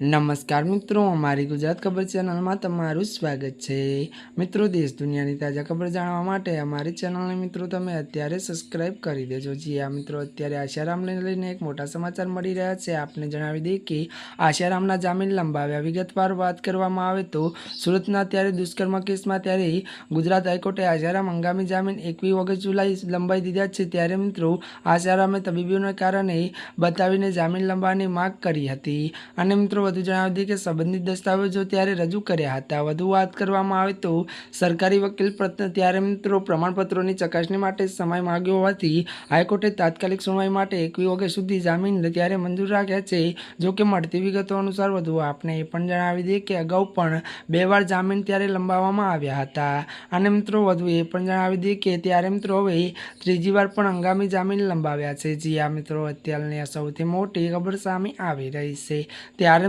નમસ્કાર મિત્રો, અમારી ગુજરાત ખબર ચેનલમાં તમારું સ્વાગત છે. મિત્રો, દેશ દુનિયાની તાજા ખબર જાણવા માટે અમારી ચેનલને મિત્રો તમે અત્યારે સબસ્ક્રાઇબ કરી દેજો. જી આ મિત્રો, અત્યારે આશારામને લઈને એક મોટા સમાચાર મળી રહ્યા છે. આપને જણાવી દઈએ કે આશારામના જામીન લંબાવ્યા વિગતવાર વાત કરવામાં આવે તો સુરતના ત્યારે દુષ્કર્મ કેસમાં ત્યારે ગુજરાત હાઈકોર્ટે આશારામ હંગામી જામીન એકવીસ ઓગસ્ટ જુલાઈ લંબાઈ દીધા છે. ત્યારે મિત્રો, આશારામે તબીબીઓને કારણે બતાવીને જામીન લંબાવવાની માગ કરી હતી. અને મિત્રો વધુ જણાવી દઈએ કે સંબંધિત દસ્તાવેજો ત્યારે રજૂ કર્યા હતા. વધુ વાત કરવામાં આવે તો સરકારી વકીલ પ્રત્યે ત્યારે મિત્રો પ્રમાણપત્રોની ચકાસણી માટે સમય માંગ્યો હોવાથી હાઈકોર્ટે તાત્કાલિક સુનાવણી માટે એકવીસ ઓગસ્ટ સુધી જામીન ત્યારે મંજૂર રાખ્યા છે. જો કે મળતી વિગતો અનુસાર વધુ આપને એ પણ જણાવી દઈએ કે અગાઉ પણ બે વાર જામીન ત્યારે લંબાવવામાં આવ્યા હતા. અને મિત્રો વધુ એ પણ જણાવી દઈએ કે ત્યારે મિત્રો હવે ત્રીજી વાર પણ હંગામી જામીન લંબાવ્યા છે. જી આ મિત્રો, અત્યારની સૌથી મોટી ખબર સામે આવી રહી છે. ત્યારે